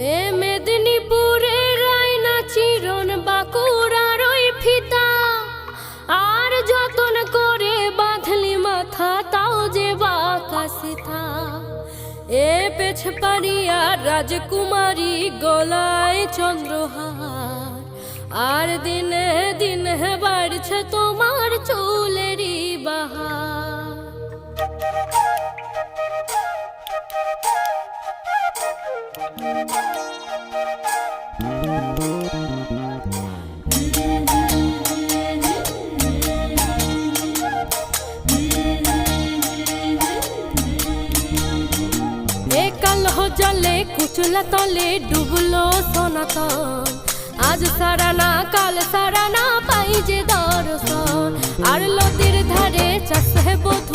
এ মেদিনীপুরের রায়না চিরন বাঁকুড়ার ওই ফিতা। আর যতন করে বাঁধলি মাথা, তাও এ রাজকুমারী গলায় চন্দ্রহার। আর দিনে দিনে বাড়ছে তোমার চুলেরই বাহার। জলে কুচলা তলে ডুবলো সনাতন। আজ সারা না কাল সারা না পাই যে দর্শন। আর লতির ধারে চাষ বধু